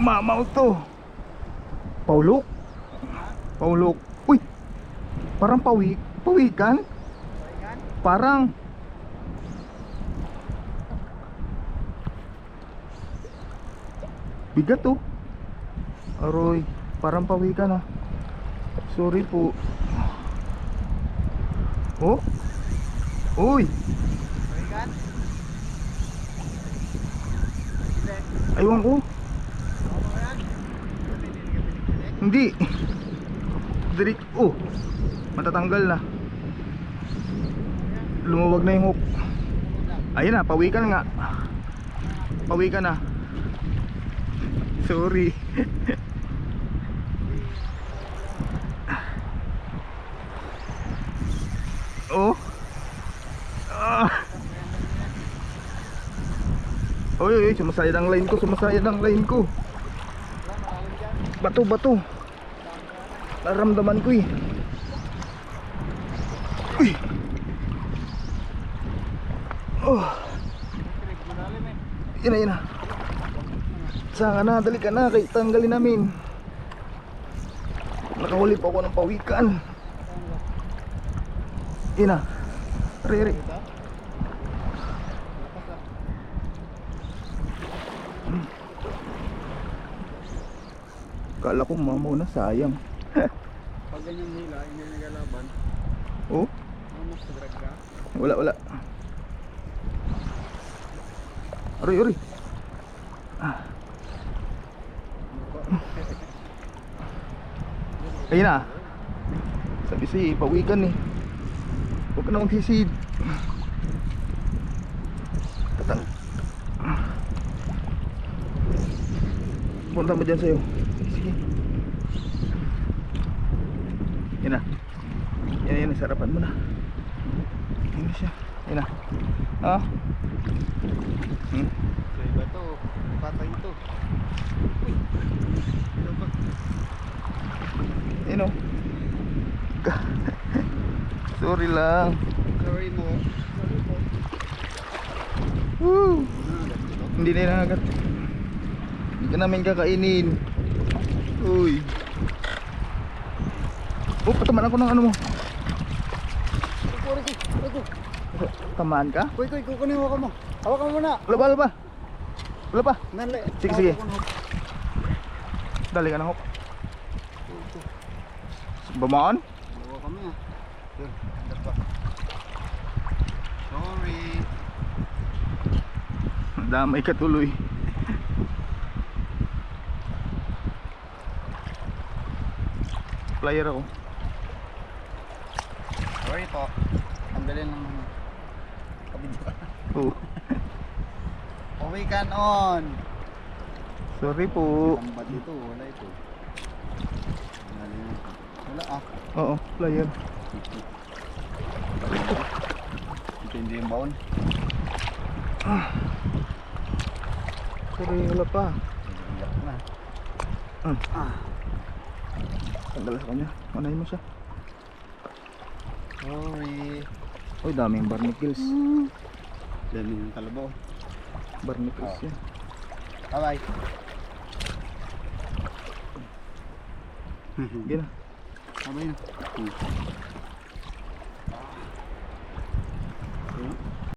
Mamaw to. Paulok. Paulok. Uy. Parang pawi. Pawikan. Parang. Bigat to. Aroy. Parang pawikan ah. Sorry po. Oh. Uy. Aywan ko. Hindi. Dirik. Oh. Matatanggal na. Lumuwag na yung hook. Ayun na, pawikan nga. Pawikan na. Sorry. oh. Ah. Oy, oy, sumasayad ang line ko, sumasayad ang line ko. Bato, bato. Naramdaman ko eh. Uy. Oh. Yan na, yan na. Saan ka na? Dali ka na. Kay tanggalin namin. Nakahuli pa ako ng pawikan. Yan na. Rere. Kala ko mamaw na sayang. Pag ganyan nila, hindi nagalaban, Oh, ano sa drag ka? wala wala. Aray, aray. Ayun na. Sabi si pawikan eh. Huwag ka na magsisid. Tatang. Punta mo dyan sa'yo. Sige. Yan na. Yan na yan. Sarapan mo na. Yan na siya. Yan na. Ah. Hmm. So iba to, patay ito. Uy! Ano ba? O. Sorry lang. Sorry mo. Sorry po. Woo. Hindi na nakagat. Hindi ka namin kakainin. Uy. Oh, patamaan ako ng ano mo. Tamaan ka? Kuy, kuy, kukunin mo ako mo. Hawakan mo muna. Wala pa, wala pa. Wala pa. Sige, sige. Dali ka na hook. Bamaan? Yun, andar pa. Sorry. Damay ka tuloy. Flyer ako. Sorry po. Tanggalin ng kabidyo. Oh. Pawikan on. Sorry po. Tambat ito, wala ito. Wala. Wala ah. Oo, flyer. Ito hindi yung baon. Sorry, wala pa. Na. Mm. Ah. Tanggal sa kanya. Manahin mo siya. Sorry. Uy, daming barnacles. Dami yung kalabaw. Barnacles Oh. yan. Bye-bye. Na. Bye-bye na. Hmm.